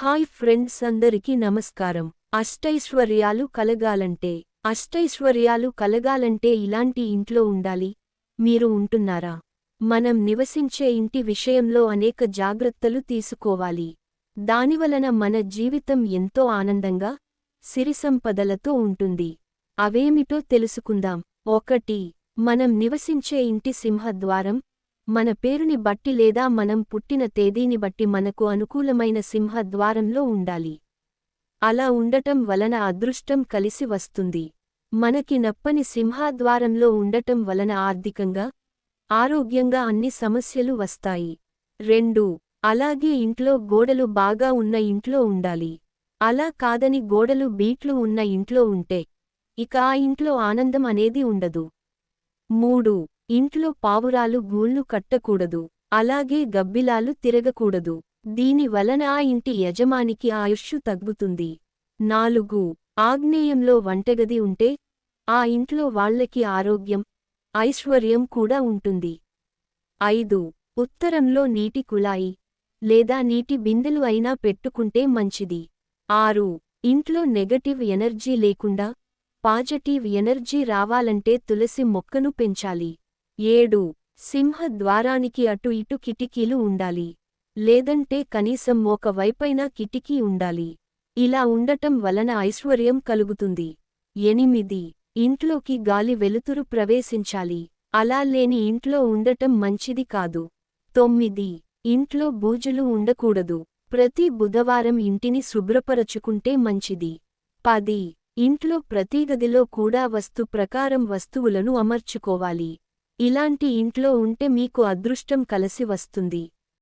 Hi friends అందరికీ నమస్కారం. అష్టైశ్వర్యాలు కలగాలంటే అష్టైశ్వర్యాలు కలగాలంటే ఇలాంటి ఇంట్లో ఉండాలి. మీరు ఉంటున్నారా? మనం నివసించే ఇంటి విషయంలో అనేక జాగ్రత్తలు తీసుకోవాలి. దానివలన మన జీవితం ఎంతో ఆనందంగా సిరిసంపదలతో ఉంటుంది. అవేమిటో తెలుసుకుందాం. ఒకటి మనం నివసించే ఇంటి సింహద్వారం మన పేరుని బట్టి లేదా మనం పుట్టిన తేదీని బట్టి మనకు అనుకూలమైన సింహద్వారంలో ఉండాలి. అలా ఉండటం వలన అదృష్టం కలిసి వస్తుంది. మనకి నప్పని సింహద్వారంలో ఉండటం వలన ఆర్థికంగా ఆరోగ్యంగా అన్ని సమస్యలు వస్తాయి. రెండు అలాగే ఇంట్లో గోడలు బాగా ఉన్న ఇంట్లో ఉండాలి. అలా కాదని గోడలు బీట్లు ఉన్న ఇంట్లో ఉంటే ఇక ఆ ఇంట్లో ఆనందం అనేది ఉండదు. మూడు ఇంట్లో పావురాలు గూళ్ళు కట్టకూడదు అలాగే గబ్బిలాలు తిరగకూడదు. దీని వలన ఆ ఇంటి యజమానికి ఆయుష్షు తగ్గుతుంది. నాలుగు. ఆగ్నేయంలో వంటగది ఉంటే ఆ ఇంట్లో వాళ్ళకి ఆరోగ్యం ఐశ్వర్యం కూడా ఉంటుంది. ఐదు. ఉత్తరంలో నీటి కుళాయి లేదా నీటి బిందెలు అయినా పెట్టుకుంటే మంచిది. ఆరు. ఇంట్లో నెగటివ్ ఎనర్జీ లేకుండా పాజిటివ్ ఎనర్జీ రావాలంటే తులసి మొక్కను పెంచాలి. ఏడు. సింహ ద్వారానికి అటు ఇటు కిటికీలు ఉండాలి. లేదంటే కనీసం ఒక వైపైనా కిటికీ ఉండాలి. ఇలా ఉండటం వలన ఐశ్వర్యం కలుగుతుంది. ఎనిమిది. ఇంట్లోకి గాలి వెలుతురు ప్రవేశించాలి. అలా లేని ఇంట్లో ఉండటం మంచిది కాదు. తొమ్మిది. ఇంట్లో బూజులు ఉండకూడదు. ప్రతి బుధవారం ఇంటిని శుభ్రపరచుకుంటే మంచిది. పది. ఇంట్లో ప్రతి గదిలో కూడా వస్తు ప్రకారం వస్తువులను అమర్చుకోవాలి. ఇలాంటి ఇంట్లో ఉంటే మీకు అదృష్టం కలసి వస్తుంది.